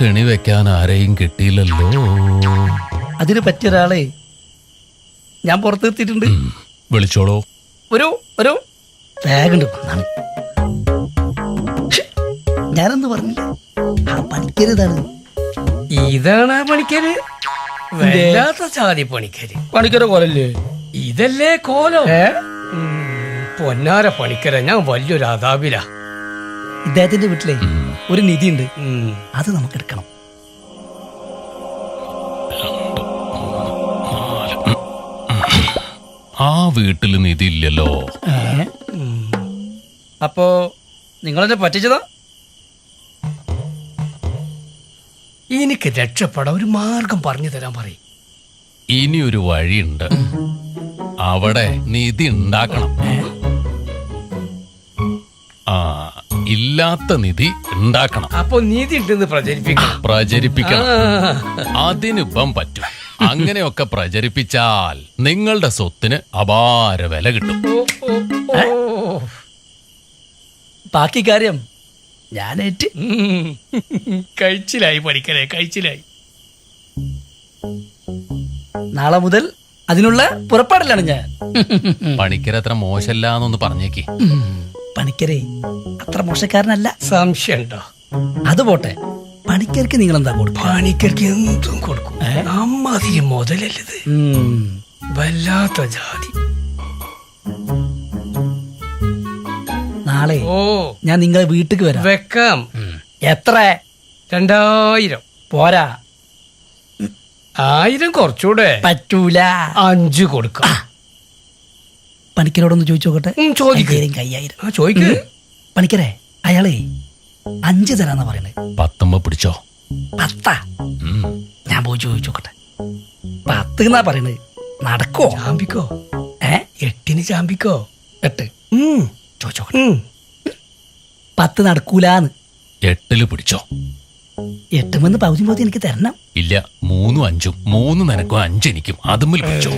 കെണി വെക്കാൻ ആരെയും കിട്ടിയില്ലല്ലോ. അതിന് പറ്റിയ ഒരാളെ ഞാൻ പുറത്ത് എത്തിയിട്ടുണ്ട്. വിളിച്ചോളോ. ഒരു ഒരു ബാഗുണ്ട് വന്നാണ് ഞാനെന്ന് പറഞ്ഞില്ല. ആ പണിക്കരുതാണ് ഇതാണ്. ആ പണിക്കര്? വല്ലാത്ത ചാതി പണിക്കര്. പണിക്കര കൊലല്ലേ? ഇതല്ലേ കോലം? പൊന്നാര പണിക്കര. ഞാൻ വലിയൊരു അതാപില. ഇദ്ദേഹത്തിന്റെ വീട്ടിലെ ഒരു നിധി ഉണ്ട് അത് നമുക്ക് എടുക്കണം ആ വീട്ടിൽ നിധി ഇല്ലല്ലോ അപ്പോ നിങ്ങളെന്നെ പറ്റിച്ചതാ? എനിക്ക് രക്ഷപ്പെടാൻ ഒരു മാർഗം പറഞ്ഞു തരാൻ പറയും. ഇനി ഒരു വഴിയുണ്ട് അവിടെ നിധി ഉണ്ടാക്കണം. ഇല്ലാത്ത നിധി ഉണ്ടാക്കണം. അപ്പൊ നീതി ഉണ്ടെന്ന് പ്രചരിപ്പിക്കണം. പ്രചരിപ്പിക്കണം. അതിനിപ്പം പറ്റും. അങ്ങനെയൊക്കെ പ്രചരിപ്പിച്ചാൽ നിങ്ങളുടെ സ്വത്തിന് അപാര വില കിട്ടും. ബാക്കി കാര്യം ഞാനേറ്റ്. കഴിച്ചിലായി പഠിക്കലേ കഴിച്ചിലായി. നാളെ മുതൽ അതിനുള്ള പുറപ്പാടിലാണ് ഞാൻ. പണിക്കരത്ര മോശമല്ല എന്നൊന്ന് ഉം. പണിക്കരെ അത്ര മോശക്കാരനല്ല. സംശയം ഉണ്ടോ അത് പോട്ടെ. പണിക്കർക്ക് നിങ്ങൾ എന്താ കൊടുക്കും. പണിക്കർക്ക് എന്തും കൊടുക്കും അമ്മാതിരി മുതലല്ലത് വല്ലാത്ത ജാതി. നാളെ ഓ. ഞാൻ നിങ്ങളെ വീട്ടിക്ക് വരാം. വെക്കാം. എത്ര? രണ്ടായിരം. പോരാ. ആയിരം കുറച്ചുകൂടെ. പറ്റൂല. അഞ്ച് കൊടുക്കാം. പണിക്കരോടൊന്ന് ചോദിച്ചു നോക്കട്ടെ? ചോദിക്ക്. കയ്യായിരം. ആ പണിക്കരെ അയാളെ അഞ്ച് തരാന്നാ പറയണേ. പത്തുമ്പോ പിടിച്ചോ? പത്താ. ഞാൻ പോയി ചോദിച്ചു നോക്കട്ടെ. പത്ത് എന്നാ പറയണേ? നടക്കോ? ചാമ്പിക്കോ? ഏ? എട്ടിന് ചാമ്പിക്കോ? എട്ട്. ഉം, ചോദിച്ചു നോക്കട്ടെ. ഉം. പത്ത് നടക്കൂലാന്ന്. എട്ടിൽ പിടിച്ചോ? എട്ടുമെന്ന് പകുതി പകുതി എനിക്ക് തരണം. ഇല്ല മൂന്നും അഞ്ചും മൂന്ന് നിനക്കും അഞ്ചെനിക്കും അതുമ്മിൽ പിടിച്ചോ.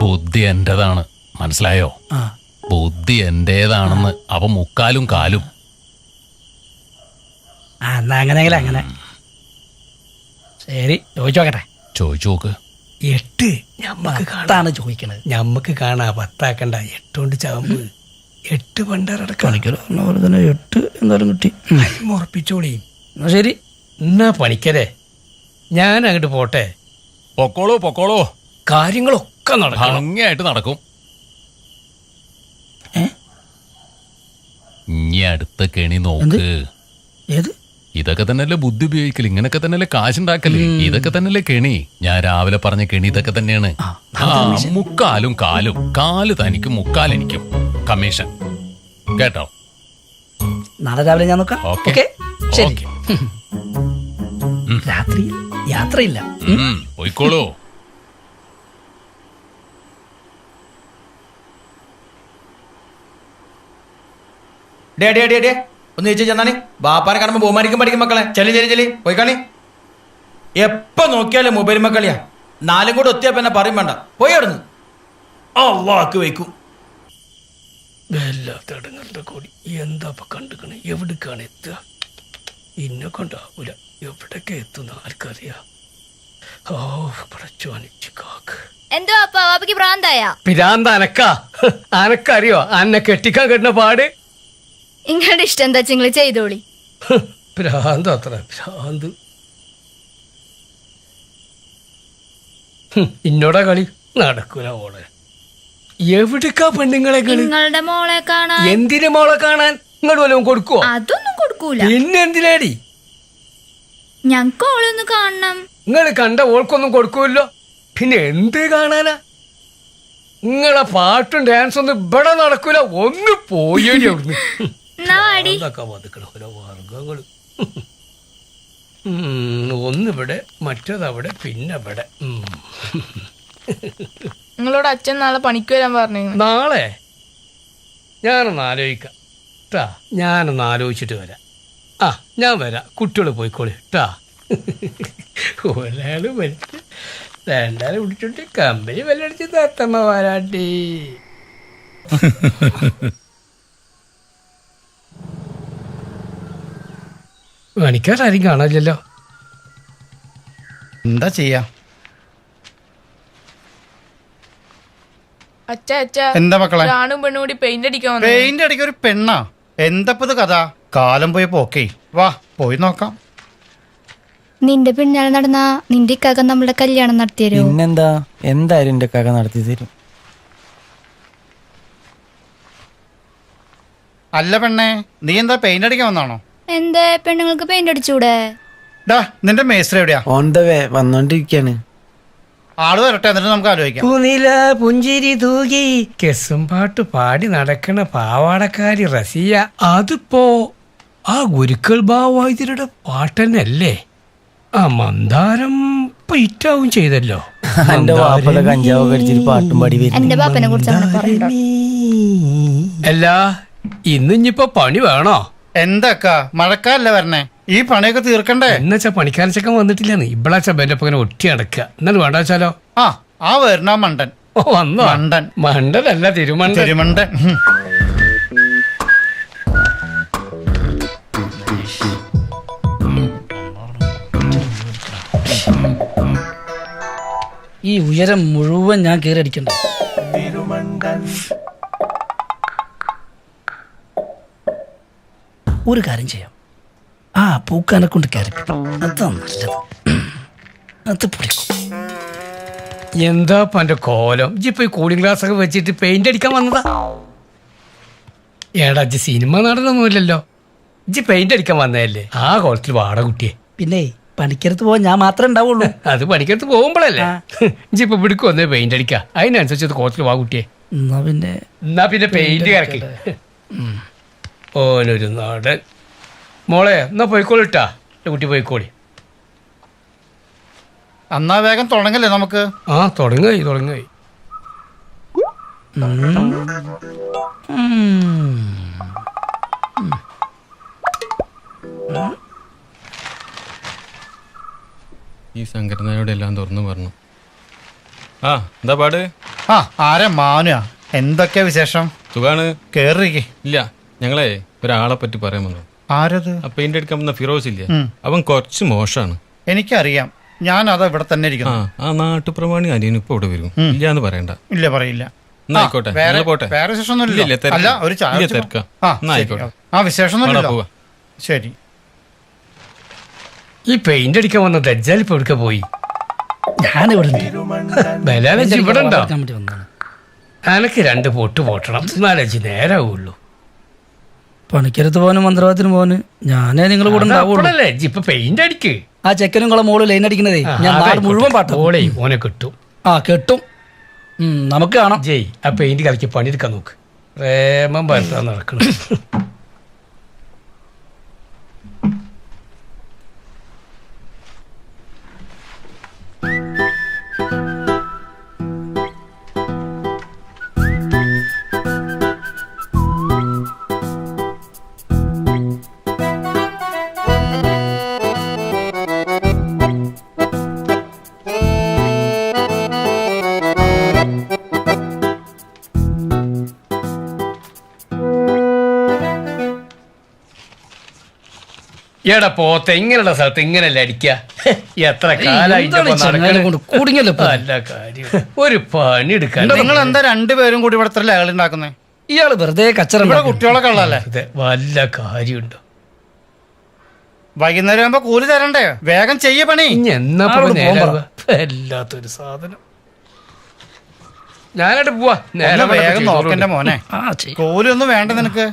ബുദ്ധി എന്റേതാണ്. മനസ്സിലായോ? ബുദ്ധി എന്റേതാണെന്ന്. അവ മുക്കാലും കാലും. ആ, എന്നാ അങ്ങനെയെങ്കിലും അങ്ങനെ. ശരി ചോദിച്ചു നോക്കട്ടെ. ചോദിച്ചു നോക്ക്. എട്ട്. ഞമ്മക്ക് കാണാണ് ചോദിക്കണത്. ഞമ്മക്ക് കാണാ. പത്താക്കണ്ട. എട്ടുകൊണ്ട് ചാമ്പ്. എട്ട് പറഞ്ഞ പോലെ തന്നെ എട്ട് എന്തായാലും കിട്ടി. ഉറപ്പിച്ചോളി. എന്നാ ശരി. എന്നാ പണിക്കരെ? ഞാൻ അങ്ങോട്ട് പോട്ടെ. പൊക്കോളൂ പൊക്കോളൂ. കാര്യങ്ങളൊക്കെ നടക്കും ഭംഗിയായിട്ട് നടക്കും. ഇനി അടുത്ത കെണി നോക്ക്. ഏത്? ഇതൊക്കെ തന്നെയല്ലേ ബുദ്ധി ഉപയോഗിക്കൽ ഇങ്ങനൊക്കെ തന്നെയല്ലേ കാശുണ്ടാക്കൽ? ഇതൊക്കെ തന്നെയല്ലേ കെണി? ഞാൻ രാവിലെ പറഞ്ഞ കെണി ഇതൊക്കെ തന്നെയാണ്. ആ, മുക്കാലും കാലും. കാൽ തനിക്കും മുക്കാലെനിക്കും കമ്മീഷൻ. കേട്ടോ? നാളെ രാവിലെ ഞാൻ നോക്കാം. ഓക്കേ. ശരി. രാത്രി യാത്രയില്ല. പോയിക്കോളൂ. ഡേ ഡേ ഡേ ഡേ. ഒന്ന് ചോദിച്ചു ചെന്നാണി ബാപ്പാനെ കാണുമ്പോൾ ബഹുമാനിക്കും പഠിക്കും മക്കളെ. ചെല്ലി ചെല്ലി ചെല്ലി. പോയി കളി. എപ്പോ നോക്കിയാലും മൊബൈൽ മക്കളിയാ. നാലും കൂടെ ഒത്തിയപ്പോ എന്നെ പറയും വേണ്ട. പോയി അവിടുന്ന്. അള്ളാക്ക് വയ്ക്കും. വല്ലാത്തടങ്ങളുടെ കൂടി. എന്താ ഇപ്പം കണ്ടുക്കണ്? എവിടേക്കാണ് എത്തുക? ഇന്നെ കൊണ്ടാവൂല. എവിടൊക്കെ എത്തുന്ന ആർക്കറിയാം? ഓ പടച്ചോനിച്ച് കാക്ക്. എന്തോ അപ്പാ? വാപ്പയ്ക്ക് ഭ്രാന്തായ? പിരാന്ത അനക്ക. അനക്കറിയോ? അന്നെ കെട്ടിക്കാൻ കിട്ടുന്ന പാട്? നിങ്ങളുടെ ഇഷ്ടം എന്താ നിങ്ങൾ ചെയ്തോളി. ഭ്രാന്ത് അത്ര ഭ്രാന്ത്. ഇന്നോടാ കളി നടക്കൂല മോളെ. എവിടേക്കാ പെണ്ണുങ്ങളെ കളി? നിങ്ങളുടെ മോളെ കാണാൻ എന്തിനു മോളെ കാണാൻ? നിങ്ങൾ വല്ലതും കൊടുക്കുവോ? അതൊന്നും കൊടുക്കൂല. പിന്നെന്തിനാടി ഞങ്ങക്ക് ഓളൊന്ന് കാണണം. നിങ്ങൾ കണ്ട ഓൾക്കൊന്നും കൊടുക്കൂല്ലോ? പിന്നെ എന്ത് കാണാനാ? നിങ്ങളെ പാട്ടും ഡാൻസ് ഒന്നും ഇവിടെ നടക്കൂല ഒന്ന് പോയി അവിടുന്ന്. അതൊക്കെ വതുക്കണ ഓരോ വർഗങ്ങൾ ഉം, ഒന്നിവിടെ മറ്റേതവിടെ പിന്നെ ഇവിടെ. നിങ്ങളോട് അച്ഛൻ നാളെ പണിക്ക് വരാൻ പറഞ്ഞു നാളെ? ഞാനൊന്ന് ആലോചിക്കാം. ട്ടാ ഞാനൊന്ന് ആലോചിച്ചിട്ട് വരാം. ആ ഞാൻ വരാം. കുട്ടികൾ പോയിക്കോളി ട്ടാ. ഒരാൾ വലിച്ച് രണ്ടാൾ പിടിച്ചോണ്ട് കമ്പനി വല്ലടിച്ച് തത്തമ്മ വരാട്ടി പണിക്കാരും കാണാനില്ലല്ലോ. എന്താ ചെയ്യാ? അച്ഛാ അച്ഛാ. എന്താ മക്കളെ? ഒരാണും പെണ്ണും കൂടി പെയിന്റ് അടിക്കാൻ വന്നു പെയിന്റ് അടിക്ക ഒരു പെണ്ണാ? എന്തപ്പത് കഥ? കാലം പോയി പോക്കേ വാ പോയി നോക്കാം. നിന്റെ പിന്നാലെ നടന്ന നിന്റെ ഇക്കാക്ക നമ്മളെ കല്യാണം നടത്തിയരോ? പിന്നെന്താ? എന്തായാലും എന്റെ കാക്ക നടത്തി തരും. അല്ല പെണ്ണേ നീ എന്താ പെയിന്റ് അടിക്കാൻ വന്നാണോ? എന്തേ പെണ്ണുങ്ങൾക്ക് പെയിന്റ് അടിച്ചൂടെ? ഡാ നിന്റെ മേസ്ത്രി എവിടെയാ? On the way വന്നോണ്ടിരിക്കാണ്. ആൾ വരട്ടെ എന്നിട്ട് നമുക്ക് ആലോചിക്കാം. പൂനില പുഞ്ചിരി തൂകി കെസും പാട്ട് പാടി നടക്കണ പാവാടക്കാരി റസിയ അതിപ്പോ ആ ഗുരുക്കൾ ഭാവൈദ്യരുടെ പാട്ടന്നല്ലേ? ആ മന്ദാരം ഇപ്പൊ ഹിറ്റാവും ചെയ്തല്ലോ എന്റെ വാപ്പയുടെ കഞ്ചാവ് കടിച്ചിട്ട് പാട്ടും പാടി എന്റെ ബാപ്പനെ കുറിച്ച് അങ്ങനെ പറയണ്ട അല്ല ഇന്നിഞ്ഞിപ്പോ പണി വേണോ? എന്താക്കാ? മഴക്കാലല്ലേ വരണേ? ഈ പണിയൊക്കെ തീർക്കണ്ടേ? എന്നുവെച്ചാ പണിക്കാരച്ചക്കൻ വന്നിട്ടില്ലെന്ന്. ഇബ്ലാച്ച ബെല്ലപ്പ പകരം ഒട്ടി അടക്കുക. എന്നാലും വേണ്ടാച്ചാലോ? ആ ആ വരണ മണ്ടൻ. ഓ വന്നോ? മണ്ടൻ. മണ്ടനല്ല തിരുമണ്ടൻ. തിരുമണ്ടൻ. ഹും. ഈ ഉയരം മുഴുവൻ ഞാൻ കയറി അടിക്കണ്ട? ഒരു കാര്യം ചെയ്യാം. ആ പൂക്കാനെ കൊണ്ട് കയറിപ്പിക്കും. അതാ നല്ലത്. അത് പിടിക്കും എന്താ എന്റെ കോലം? ഇജിപ്പോ ഈ കൂളിംഗ് ഗ്ലാസ് ഒക്കെ വെച്ചിട്ട് പെയിന്റ് അടിക്കാൻ വന്നതാ. ഏടാ ഇജ്ജ് സിനിമ നടന്നൊന്നുമില്ലല്ലോ ഇജ്ജ് പെയിന്റ് അടിക്കാൻ വന്നതല്ലേ? ആ കോലത്തിൽ വാട കുട്ടിയെ. പിന്നെ പണിക്കരത്ത് പോവാൻ ഞാൻ മാത്രമേ ഉണ്ടാവുള്ളൂ. അത് പണിക്കരുത്ത് പോകുമ്പോഴല്ലേ? ഇജ്ജിപ്പോ ഇവിടേക്ക് വന്നേ പെയിന്റ് അടിക്കാം. അതിനനുസരിച്ച് കോലത്തിൽ വാ കുട്ടിയെ. എന്നാ പിന്നെ എന്നാ പിന്നെ പെയിന്റ് കറക്കി. ഓനൊരു നാടൻ. മോളെ എന്നാ പോയിക്കോളിട്ടാ. എന്റെ കുട്ടി പോയിക്കോളി. എന്നാ വേഗം തുടങ്ങല്ലേ നമുക്ക്? ആ തുടങ്ങി തുടങ്ങി ഈ സംഘടനയോട് എല്ലാം തുറന്നു പറഞ്ഞു. ആ എന്താ പാട്? ആ ആരെ മാനുയാ എന്തൊക്കെയാ വിശേഷം? സുഖാണ്. കേറിക്കേ ഇല്ല. ഞങ്ങളെ ഒരാളെ പറ്റി പറയാൻ വന്നു. ആരത്? ആ പെയിന്റ് അടിക്കാൻ വന്ന ഫിറോസ് ഇല്ലേ? അവൻ കുറച്ച് മോശമാണ് എനിക്കറിയാം. ഞാൻ അതാ ഇവിടെ തന്നെ ആ ഇരിക്കുന്നു. ആ നാട്ടുപ്രമാണി അനിയനും ഇപ്പൊ ഇവിടെ വരും. ഇല്ല എന്ന് പറയണ്ട. ഇല്ല പറയില്ല. എന്നാ ആ, ആയിക്കോട്ടെ. വേറെ പോട്ടെ? വേറെ ഇല്ല, തിരക്കാ. അല്ല ഒരു ചായ ഇല്ല, കുടിച്ച്? തിരക്കാ. ആ എന്നാ ശരി. ആയിക്കോട്ടെ. ആ പോവാ. ശരി. ഈ പെയിന്റ് അടിക്കാൻ വന്ന ദജ്ജാൽ ഇപ്പൊ പോയി? ബലാലജി ഇവിടെ ഉണ്ടോ. അനക്ക് രണ്ട് പൊട്ട് പൊട്ടണം. എന്നാലജി നേരാവുള്ളൂ. പണിക്കരത്ത് പോന് മന്ത്രവാദത്തിന് പോന് ഞാനേ നിങ്ങൾ കൂടെ ഉണ്ടാവുള്ളൂ. അപ്പോഴല്ലേ? ഇജ്ജ് ഇപ്പൊ പെയിന്റ് അടിക്ക്. ആ ചെക്കനും കൊള്ള മോൾ ലൈൻ അടിക്കണതേ ഞാൻ നാട് മുഴുവൻ പാട്ടും. ഓളെ ഓനെ കിട്ടും. ആ കെട്ടും. ഉം, നമുക്ക് കാണാം. ജയ് ആ പെയിന്റ് കലക്കി പണിയെടുക്കാൻ നോക്ക്. പ്രേമം പരത്താൻ നടക്കണം എടാ പോത്ത ഇങ്ങനെയുള്ള സ്ഥലത്ത് ഇങ്ങനെയല്ല അടിക്ക? എത്ര കാലായിട്ട് ഒരു പണി എടുക്കാൻ നിങ്ങൾ എന്താ രണ്ടുപേരും കൂടി ഇവിടെ ഇത്ര ഇയാൾ വെറുതെ കച്ചറ ഉള്ളതല്ലേ? അതെ, വല്ല കാര്യമുണ്ടോ? വൈകുന്നേരം ആകുമ്പോ കൂലി തരണ്ടേ? വേഗം ചെയ്യ പണി. എല്ലാത്തൊരു സാധനം. ഞാനായിട്ട് പോവാ. വേഗം. നോക്കണ്ട മോനെ. കൂലി ഒന്നും വേണ്ട നിനക്ക്.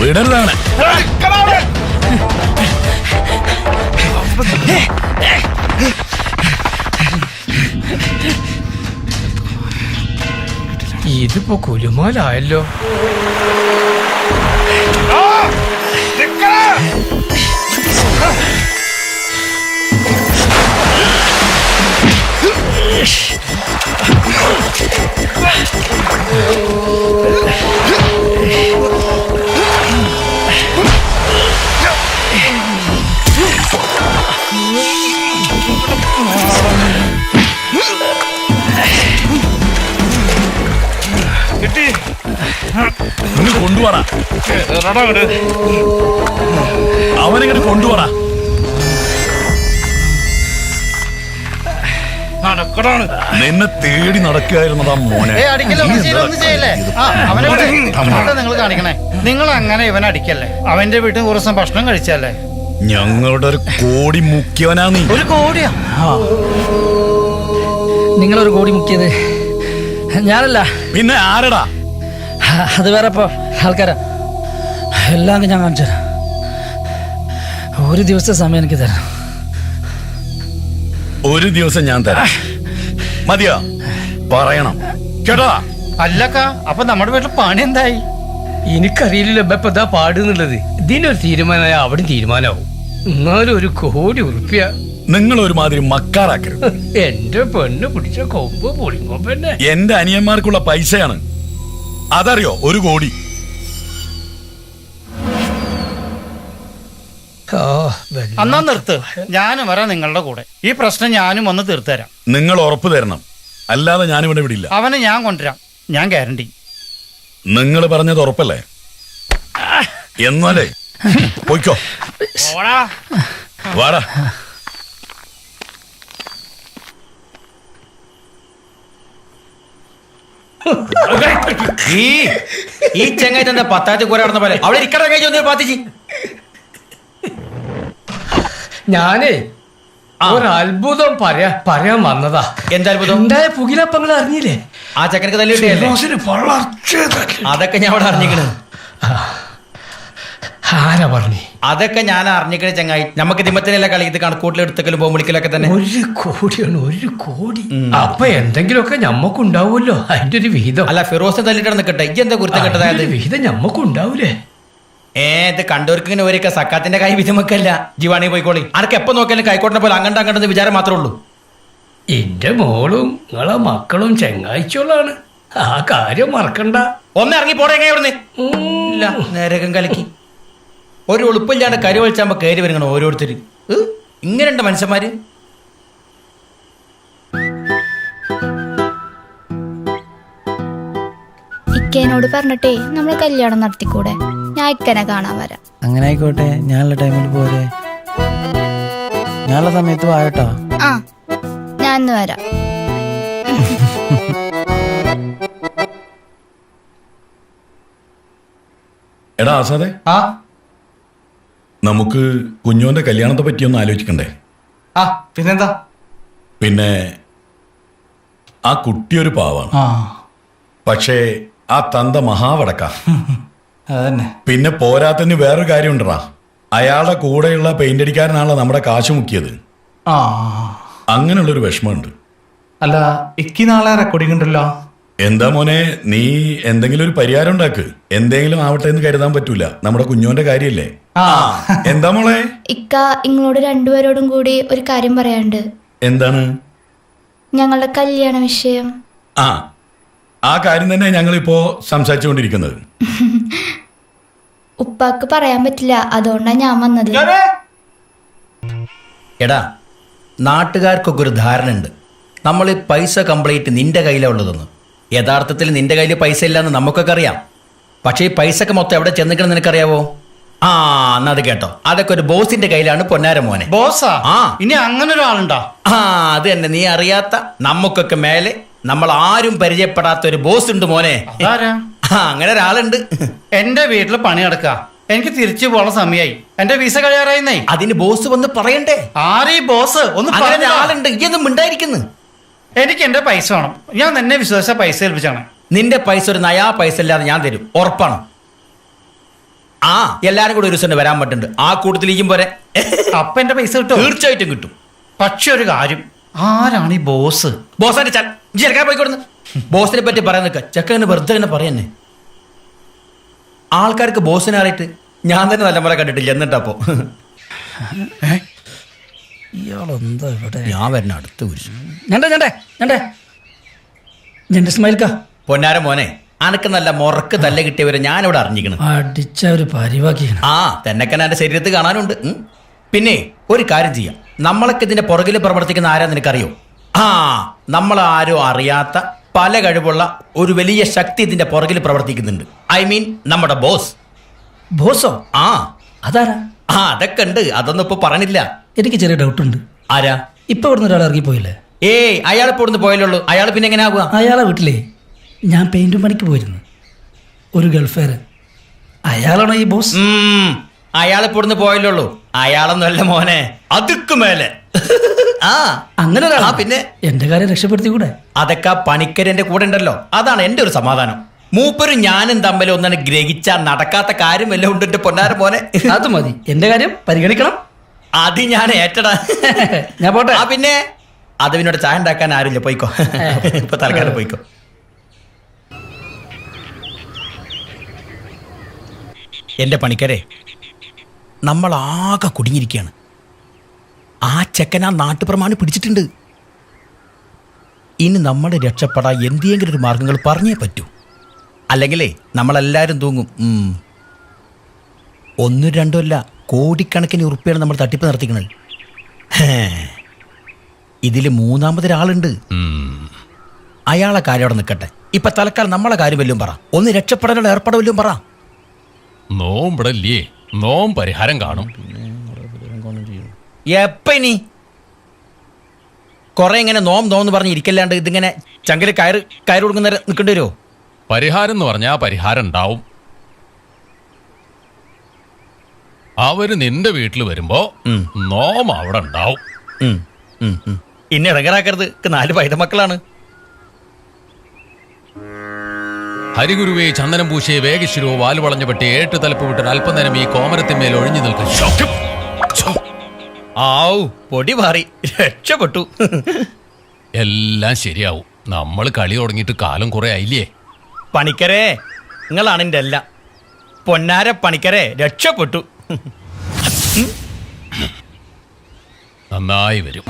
വിടരുതാണ്. ഇതിപ്പോ കുലുമാലായല്ലോ. ആ. കിട്ടി. കൊണ്ടുപോടാ അവനെങ്ങനെ കൊണ്ടുപോടാ നടക്കടാണ്. നിന്നെ തേടി നടക്കായിരുന്നതാ മോനെ. നിങ്ങൾ കാണിക്കണേ. നിങ്ങൾ അങ്ങനെ ഇവനെ അടിക്കല്ലേ? അവന്റെ വീട്ടിൽ കുറച്ച് ദിവസം ഭക്ഷണം കഴിച്ചല്ലേ? ഞങ്ങളുടെ ഒരു കോടി മുഖ്യവനാ നീ. ഒരു കോടിയാ? നിങ്ങളൊരു കോടി മുക്കിയത് ഞാനല്ല. പിന്നെ ആരടാ? അത് വേറെ ഇപ്പോ ആൾക്കാരാ. എല്ലാം ഞാൻ കാണിച്ചു തരാം ഒരു ദിവസത്തെ സമയം എനിക്ക് തരാം. ഒരു ദിവസം ഞാൻ തരാം. മതിയോ? പറയണം. കേട്ടോ? അല്ലക്ക അപ്പൊ നമ്മുടെ വീട്ടിൽ പണി എന്തായി? എനിക്കറിയില്ലല്ലോ ഇപ്പൊ ഇതാ പാടുന്നുള്ളത്. ഇതിനൊരു തീരുമാനമായ അവിടെ തീരുമാനമാവും. എന്നാലും ഒരു കോടി ഉറുപ്പ്യ. നിങ്ങൾ ഒരുമാതിരി മക്കാറാക്കരുത്. എന്റെ പെണ്ണ് പിടിച്ച കൊമ്പ് പൊളിങ്ങോ പെണ്ണെ. എന്റെ അനിയന്മാർക്കുള്ള പൈസയാണ്. അതറിയോ? ഒരു കോടി. അന്നാ നിർത്ത്. ഞാനും വരാം നിങ്ങളുടെ കൂടെ. ഈ പ്രശ്നം ഞാനും വന്ന് തീർത്തുതരാം. നിങ്ങൾ ഉറപ്പ് തരണം. അല്ലാതെ ഞാനിവിടെ വിടില്ല. അവനെ ഞാൻ കൊണ്ടുവരാം. ഞാൻ ഗ്യാരണ്ടി. നിങ്ങൾ പറഞ്ഞത് ഉറപ്പല്ലേ? എന്നാലേ പോയിക്കോ. വാടാ. ഈ ഈ ചെങ്ങായി തന്നെ പത്താത്തി കൂടെ നടന്ന പോലെ. അവിടെ ഇരിക്കട കഴിച്ചു പാത്തിജി പാത്തിച്ച്. ഞാനേ ഒരത്ഭുതം ഒരു അത്ഭുതം പറയാ പറയാൻ വന്നതാ. എന്താ അത്ഭുതം പുകിലപ്പങ്ങൾ അറിഞ്ഞില്ലേ? ആ ചക്കനക്ക് തല്ലി കിട്ടിയല്ലേ? അതൊക്കെ ഞാൻ അവിടെ അറിഞ്ഞിക്കണ്. ആരാ പറഞ്ഞു? അതൊക്കെ ഞാൻ അറിഞ്ഞിക്കണ ചങ്ങായി. നമുക്ക് ദിമത്തിനല്ല കളി? ഇത് കണക്കൂട്ടിൽ എടുത്തക്കലും പോകുമ്പോളിക്കലൊക്കെ തന്നെ. ഒരു കോടിയാണ് ഒരു കോടി. അപ്പൊ എന്തെങ്കിലുമൊക്കെ ഞമ്മക്ക് ഉണ്ടാവുമല്ലോ അതിന്റെ ഒരു വിഹിതം. അല്ല ഫിറോസിനെ തല്ലിട്ട് നിൽക്കട്ടെ ഈ എന്താ കുരുത്തം കെട്ടതായത്? വിഹിതം ഞമ്മക്കുണ്ടാവൂലേ? ഏ ഇത് കണ്ടവർക്ക് ഇങ്ങനെ ഒരൊക്കെ സക്കാത്തിന്റെ കൈ വിധമൊക്കെയല്ല. ജീവാണി പോയിക്കോളി. ആർക്ക് എപ്പോ നോക്കിയാലും കൈക്കോട്ടിനെ പോലെ അങ്ങോട്ട് അങ്ങണ്ടെന്ന് വിചാരം മാത്രമേ ഉള്ളൂ. എന്റെ മോളും നിങ്ങളെ മക്കളും ചെങ്ങാഴ്ചകളാണ് ആ കാര്യം മറക്കണ്ട. ഒന്ന് ഇറങ്ങി പോടേ ഇവിടുന്ന്? ഇല്ല നേരകം കലക്കി. ഒരു ഉളുപ്പില്ലാണ്ട് കരി വലിച്ചാകുമ്പോ കയറി വരുങ്ങണം ഓരോരുത്തര്. ഏ? ഇങ്ങനെയുണ്ട് മനുഷ്യന്മാര്? ഇക്കേനോട് പറഞ്ഞിട്ടേ നമ്മൾ കല്യാണം നടത്തിക്കൂടെ? ഞാൻ ഇക്കനെ കാണാൻ വരാം. അങ്ങനെ ആയിക്കോട്ടെ ഞാനുള്ള ടൈമിൽ പോരെ. ഞാനുള്ള സമയത്ത് വായോട്ടോ ആ ഞാൻ ഇന്ന് വരാം. എടാ ആസാദെ. ആ. നമുക്ക് കുഞ്ഞോന്റെ കല്യാണത്തെ പറ്റി ഒന്ന് ആലോചിക്കണ്ടേ? ആ പിന്നെന്താ? പിന്നെ ആ കുട്ടി ഒരു പാവാണ്. ആ. പക്ഷേ ആ തന്ത മഹാവടക്ക. അതന്നെ. പിന്നെ പോരാത്തതിന് വേറൊരു കാര്യമുണ്ടടാ. അയാളുടെ കൂടെയുള്ള പെയിന്റ് അടിക്കാരനാണല്ലോ നമ്മുടെ കാശ് മുക്കിയത്. ആ. അങ്ങനെയുള്ളൊരു വിഷമമുണ്ട്. അല്ല ഇക്കി നാളെ റെക്കോർഡിംഗ് ഉണ്ടല്ലോ? എന്താ മോനെ നീ എന്തെങ്കിലും ഒരു പരിഹാരം ഉണ്ടാക്ക്. എന്തെങ്കിലും ആവട്ടെ എന്ന് കരുതാൻ പറ്റൂല. നമ്മുടെ കുഞ്ഞോന്റെ കാര്യല്ലേ? ആ. എന്താ മോളെ? ഇക്ക ഇങ്ങളോട് രണ്ടുപേരോടും കൂടി ഒരു കാര്യം പറയാനുണ്ട്. എന്താണ്? ഞങ്ങളുടെ കല്യാണ വിഷയം. ആ. ആ കാര്യം തന്നെ ഞങ്ങളിപ്പോ സംസാരിച്ചുകൊണ്ടിരിക്കുന്നത്. ഉപ്പാക്ക് പറയാൻ പറ്റില്ല. അതുകൊണ്ടാണ് ഞാൻ വന്നത്. എടാ നാട്ടുകാർക്കൊക്കെ ഒരു ധാരണ ഉണ്ട് നമ്മൾ പൈസ കംപ്ലീറ്റ് നിന്റെ കയ്യിലാണ് ഉള്ളതെന്ന്. യഥാർത്ഥത്തിൽ നിന്റെ കയ്യിൽ പൈസ ഇല്ലാന്ന് നമുക്കൊക്കെ അറിയാം. പക്ഷേ ഈ പൈസ ഒക്കെ മൊത്തം എവിടെ ചെന്നിക്കണം നിനക്കറിയാവോ? ആ എന്നാ അത് കേട്ടോ. അതൊക്കെ ഒരു ബോസിന്റെ കയ്യിലാണ് പൊന്നാര മോനെ. ബോസാ? ആ. ഇനി അങ്ങനെ ഒരാളുണ്ടോ? ആ അത് തന്നെ. നീ അറിയാത്ത നമുക്കൊക്കെ മേലെ നമ്മൾ ആരും പരിചയപ്പെടാത്ത ഒരു ബോസ് ഉണ്ട് മോനെ അങ്ങനെ ഒരാളുണ്ട്. എന്റെ വീട്ടിൽ പണി നടക്ക. എനിക്ക് തിരിച്ചു പോകണ സമയായി. എന്റെ വിസ കഴിയാറായിന്നേ. അതിന് ബോസ് വന്ന് പറയണ്ടേ? ആരീ ബോസ്? ഒന്ന് ആളുണ്ട് ഇതൊന്നും മിണ്ടായിരിക്കുന്നു. എനിക്ക് എന്റെ പൈസ വേണം. ഞാൻ നിന്നെ വിശ്വസിച്ച പൈസ ഏൽപ്പിച്ചാണ്. നിന്റെ പൈസ ഒരു നയാ പൈസ ഇല്ലാതെ ഞാൻ തരും. ഉറപ്പാണ്. ആ എല്ലാരും കൂടെ ഒരു ദിവസം വരാൻ പറ്റുന്നുണ്ട്. ആ കൂട്ടത്തിലേക്കും പോരെ അപ്പൊ എന്റെ പൈസ കിട്ടും തീർച്ചയായിട്ടും കിട്ടും. പക്ഷെ ഒരു കാര്യം. ആരാണ് ഈ ബോസ് ബോസിന്റെ ചെറുക്കാൻ പോയിക്കൊടുന്ന് ബോസിനെ പറ്റി പറയാൻ നിൽക്ക ചെക്കന് വെറുതെ തന്നെ പറയുന്നേ. ആൾക്കാർക്ക് ബോസിനെ അറിയിട്ട് ഞാൻ തന്നെ നല്ല മുറ കണ്ടിട്ടില്ല എന്നിട്ടപ്പോ ഇയാളെന്താ ഇവിടെ? ഞാൻ വരുന്ന അടുത്ത കുരിശ്. ഞണ്ടേ ഞണ്ടേ ഞണ്ടേ. ഞണ്ട് ഇസ്മായിൽക്ക. പൊന്നാര മോനെ അനക്ക് നല്ല മുറക്ക് തല്ല കിട്ടിയവരെ ഞാനിവിടെ അറിഞ്ഞിക്കണം അടിച്ച ഒരു പരിവാക്കിയാണ് ആ തെന്നക്കൻ എന്റെ ശരീരത്തിൽ കാണാനുണ്ട്. പിന്നെ ഒരു കാര്യം ചെയ്യാം. നമ്മളൊക്കെ ഇതിന്റെ പുറകിൽ പ്രവർത്തിക്കുന്ന ആരാ നിനക്കറിയോ? ആ നമ്മൾ ആരോ അറിയാത്ത പല കഴിവുള്ള ഒരു വലിയ ശക്തി ഇതിന്റെ പുറകിൽ പ്രവർത്തിക്കുന്നുണ്ട്. ഐ മീൻ നമ്മുടെ ബോസ്. ബോസോ? ആ. അതാരാ? ആ അതൊക്കെ ഉണ്ട്. അതൊന്നും ഇപ്പൊ പറഞ്ഞില്ല എനിക്ക് ചെറിയ ഡൗട്ട് ഉണ്ട് ആരാ? ഇപ്പൊ ഇവിടുന്ന് ഒരാൾ ഇറങ്ങിപ്പോയില്ലേ ഏയ് അയാൾ ഇപ്പോൾ ഇവിടുന്ന് പോയല്ലോ അയാൾ പിന്നെ എങ്ങനെ ആകുക അയാളെ വീട്ടിലേ ഞാൻ പെയിന്റും പണിക്ക് പോയിരുന്നു. ഒരു ഗൾഫേര് അയാളാണോ ഈ ബോസ്? അയാൾ ഇപ്പോൾ ഇവിടുന്ന് പോയല്ലോ അയാളൊന്നുമല്ല മോനെ. അതുക്ക് മേലെ. ആ അങ്ങനെ ആ ഒരാളാ? പിന്നെ? എന്റെ കാര്യം രക്ഷപ്പെടുത്തി കൂടെ അതൊക്കെ പണിക്കരന്റെ കൂടെ ഉണ്ടല്ലോ. അതാണ് എന്റെ ഒരു സമാധാനം. മൂപ്പരും ഞാനും തമ്മിൽ ഒന്നാണ് ഗ്രഹിച്ചാൽ നടക്കാത്ത കാര്യം എല്ലാം ഉണ്ട് എന്റെ പൊന്നാര മോനെ. അത് മതി. എന്റെ കാര്യം പരിഗണിക്കണം. അത് ഞാൻ ഏറ്റടാ. ഞാൻ പോട്ടെ. ആ പിന്നെ? അത് പിന്നോട് ചായ ഉണ്ടാക്കാൻ ആരുമില്ല. പോയിക്കോ. ഇപ്പൊ തൽക്കാലം പോയിക്കോ. എന്റെ പണിക്കരെ നമ്മൾ ആകെ കുടുങ്ങിയിരിക്കുകയാണ്. ആ ചെക്കൻ ആ നാട്ടുപ്രമാണി പിടിച്ചിട്ടുണ്ട്. ഇനി നമ്മൾ രക്ഷപ്പെടാൻ എന്തെങ്കിലും ഒരു മാർഗങ്ങൾ പറഞ്ഞേ പറ്റൂ. അല്ലെങ്കിലേ നമ്മളെല്ലാവരും തൂങ്ങും. ഒന്നും രണ്ടും അല്ല കോടിക്കണക്കിന് ഉറുപ്പിയാണ് നമ്മൾ തട്ടിപ്പ് നടത്തിക്കുന്നത് ഇതിൽ മൂന്നാമതൊരാളുണ്ട്. ഒരാളുണ്ട് അയാളെ കാര്യം അവിടെ നിൽക്കട്ടെ. ഇപ്പൊ തൽക്കാലം നമ്മളെ കാര്യം വല്ലതും പറ. ഒന്ന് രക്ഷപ്പെടാനുള്ള ഏർപ്പാട് വല്ലതും പറ. നോമ്പിടല്ലേ നോം പരിഹാരം കാണും. എപ്പനി കൊറേ ഇങ്ങനെ നോം നോന്ന് പറഞ്ഞ് ഇരിക്കല്ലാണ്ട് ഇതിങ്ങനെ ചങ്കൽ കയറ് കയറ് കൊടുക്കുന്ന നിൽക്കേണ്ടി വരുമോ പരിഹാരം എന്ന് പറഞ്ഞാൽ പരിഹാരം ഉണ്ടാവും. അവർ നിന്റെ വീട്ടിൽ വരുമ്പോ ഉം. നോം അവിടെ ഉണ്ടാവും. ഇന്നെ ഇറങ്ങറാക്കരുത് നാല് പൈത മക്കളാണ് ഹരിഗുരുവേ ചന്ദനം പൂശിയെ വേഗശിരോ വാൽ വളഞ്ഞ പെട്ടി ഏട്ട് തലപ്പ് വിട്ട് അല്പനേരം ഈ കോമരത്തിന്മേൽ ഒഴിഞ്ഞു നിൽക്കും. ആവു പൊടി മാറി. രക്ഷപ്പെട്ടു. എല്ലാം ശരിയാവും. നമ്മൾ കളി തുടങ്ങിയിട്ട് കാലം കുറെ ആയില്ലേ? പണിക്കരെ നിങ്ങളാണ് എന്റെ എല്ലാം പൊന്നാര പണിക്കരെ രക്ഷപ്പെട്ടു. നന്നായി വരും.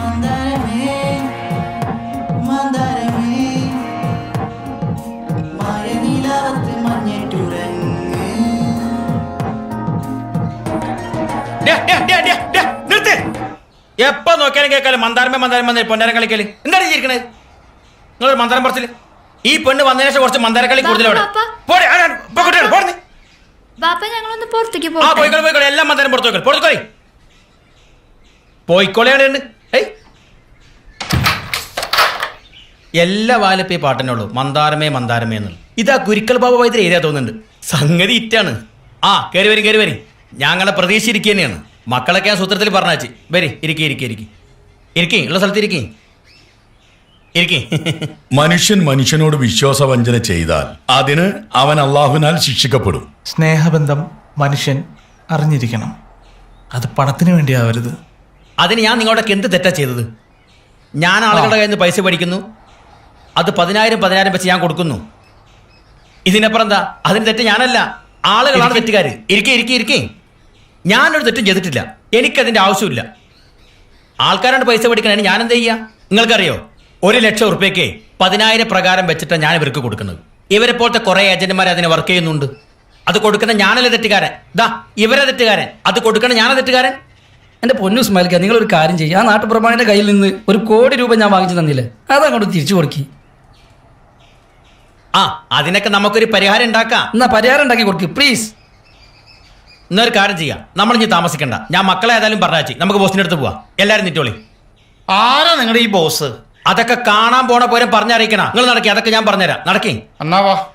നിർത്ത്. എപ്പോ നോക്കിയാലും കേൾക്കാലും മന്ദാരമേ മന്ദാരം മന്ദിരം പൊന്നാരം കളിക്കൽ? എന്താണ് ഇരിക്കണത് നിങ്ങളൊരു മന്ദാരം പറച്ചിൽ. ഈ പെണ്ണ് വന്നതിന് ശേഷം കുറച്ച് മന്ദാര കളി കൂടുതലോടെ ആ, ഞങ്ങളൊന്ന് പുറത്തേക്ക് പോയിക്കോളെ പോയിക്കോളെ എല്ലാം മന്ദാരം പുറത്തു പോയിക്കോളെ പുറത്തുക്കോളി പോയിക്കോളെയാണ് ഏയ്. എല്ലാ വാലപ്പേ പാട്ടനേ ഉള്ളൂ മന്ദാരമേ മന്ദാരമേ എന്നുള്ളു ഇതാ ഗുരുക്കൽ ബാബ വൈദ്യർ ഏരിയ തോന്നുന്നുണ്ട്. സംഗതി ഇറ്റാണ്. ആ കയറി വരും കയറി വരും. ഞങ്ങളെ പ്രതീക്ഷ ഇരിക്കുക തന്നെയാണ് മക്കളൊക്കെ ആ സൂത്രത്തിൽ പറഞ്ഞാച്ചി വരി ഇരിക്കി ഇരിക്കി ഇരിക്കി. ഇരിക്കി ഉള്ള സ്ഥലത്ത് ഇരിക്കി. ഇരിക്കി. മനുഷ്യൻ മനുഷ്യനോട് വിശ്വാസവഞ്ചന ചെയ്താൽ അതിന് അവൻ അള്ളാഹുനാൽ ശിക്ഷിക്കപ്പെടും. സ്നേഹബന്ധം മനുഷ്യൻ അറിഞ്ഞിരിക്കണം. അത് പണത്തിന് വേണ്ടിയാവരുത്. അതിന് ഞാൻ നിങ്ങളുടെ എന്ത് തെറ്റാ ചെയ്തത്? ഞാൻ ആളുകളുടെ കയ്യിൽ നിന്ന് പൈസ പഠിക്കുന്നു അത് പതിനായിരം പതിനായിരം വെച്ച് ഞാൻ കൊടുക്കുന്നു. ഇതിനപ്പുറം എന്താ? അതിന് തെറ്റ് ഞാനല്ല. ആളുകളാണ് തെറ്റുകാർ ഇരിക്കേ ഇരിക്കേ ഇരിക്കെ. ഞാനൊരു തെറ്റും ചെയ്തിട്ടില്ല. എനിക്കതിന്റെ ആവശ്യമില്ല. ആൾക്കാരാണ് പൈസ പഠിക്കണേ ഞാൻ എന്താ ചെയ്യുക നിങ്ങൾക്കറിയോ? ഒരു ലക്ഷം ഉറുപ്പ്യക്ക് പതിനായിരം പ്രകാരം വെച്ചിട്ടാണ് ഞാൻ ഇവർക്ക് കൊടുക്കുന്നത്. ഇവരെ പോലത്തെ കുറേ ഏജന്റുമാർ അതിനെ വർക്ക് ചെയ്യുന്നുണ്ട്. അത് കൊടുക്കുന്ന ഞാനല്ലേ തെറ്റുകാരൻ? ദാ ഇവരെ തെറ്റുകാരൻ. അത് കൊടുക്കണ ഞാനാ തെറ്റുകാരൻ? എന്റെ പൊന്നു സ്മൈൽക്ക നിങ്ങൾ ഒരു കാര്യം ചെയ്യുക ആ നാട്ടുപ്രമാണിന്റെ കയ്യിൽ നിന്ന് ഒരു കോടി രൂപ ഞാൻ വാങ്ങിച്ചു തന്നില്ലേ? അതങ്ങോട്ട് തിരിച്ചു കൊടുക്കി. ആ അതിനൊക്കെ നമുക്കൊരു പരിഹാരം ഉണ്ടാക്കാം. എന്നാ പരിഹാരം ഉണ്ടാക്കി കൊടുക്കി പ്ലീസ് എന്നൊരു കാര്യം ചെയ്യാം. നമ്മൾ ഇനി താമസിക്കണ്ട. ഞാൻ മക്കളെ ഏതായാലും പറഞ്ഞാച്ചി നമുക്ക് ബോസിന്റെ അടുത്ത് പോവാ. എല്ലാരും നിറ്റോളി. ആരാ നിങ്ങളുടെ ഈ ബോസ് അതൊക്കെ കാണാൻ പോണ പോലും പറഞ്ഞറിയിക്കണ. നിങ്ങൾ നടക്കി. അതൊക്കെ ഞാൻ പറഞ്ഞുതരാം. നടക്കി. എന്നാ വാ.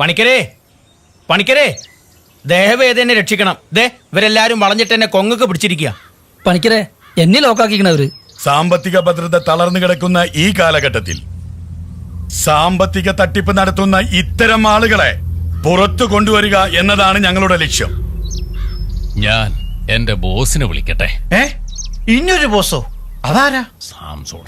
പണിക്കരേ. പണിക്കരേ. ദേഹവേദനെ രക്ഷിക്കണം. ദേ ഇവരെല്ലാരും വളഞ്ഞിട്ട് എന്നെ കൊങ്ങൊക്കെ പിടിച്ചിരിക്കുക പണിക്കരെ എന്നെ ലോക്കാക്കിക്കണവര് സാമ്പത്തിക ഭദ്രത തളർന്നു കിടക്കുന്ന ഈ കാലഘട്ടത്തിൽ സാമ്പത്തിക തട്ടിപ്പ് നടത്തുന്ന ഇത്തരം ആളുകളെ പുറത്തു കൊണ്ടുവരിക എന്നതാണ് ഞങ്ങളുടെ ലക്ഷ്യം. ഞാൻ എന്റെ ബോസിനെ വിളിക്കട്ടെ? ഏ? ഇനിയൊരു ബോസോ? അതാരാ? സാംസോൺ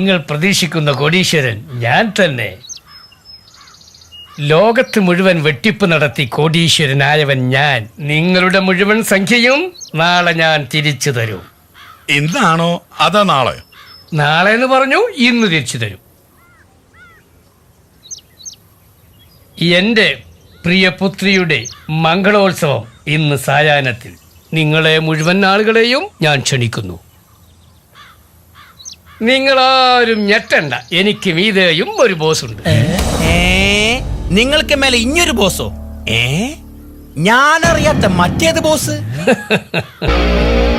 നിങ്ങൾ പ്രതീക്ഷിക്കുന്ന കോടീശ്വരൻ ഞാൻ തന്നെ. ലോകത്ത് മുഴുവൻ വെട്ടിപ്പ് നടത്തി കോടീശ്വരനായവൻ ഞാൻ. നിങ്ങളുടെ മുഴുവൻ സംഖ്യയും നാളെ ഞാൻ തിരിച്ചു തരും. എന്താണോ അതാ നാളെ. നാളെ എന്ന് പറഞ്ഞു ഇന്ന് തിരിച്ചു തരും. എന്റെ പ്രിയപുത്രിയുടെ മംഗളോത്സവം ഇന്ന് സായാഹ്നത്തിൽ. നിങ്ങളെ മുഴുവൻ ആളുകളെയും ഞാൻ ക്ഷണിക്കുന്നു. നിങ്ങളാരും ഞെട്ടണ്ട. എനിക്ക് മീതയും ഒരു ബോസ് ഉണ്ട് ഏ? നിങ്ങൾക്ക് മേലെ ഇഞ്ഞൊരു ബോസോ? ഏ? ഞാനറിയാത്ത മറ്റേത് ബോസ്?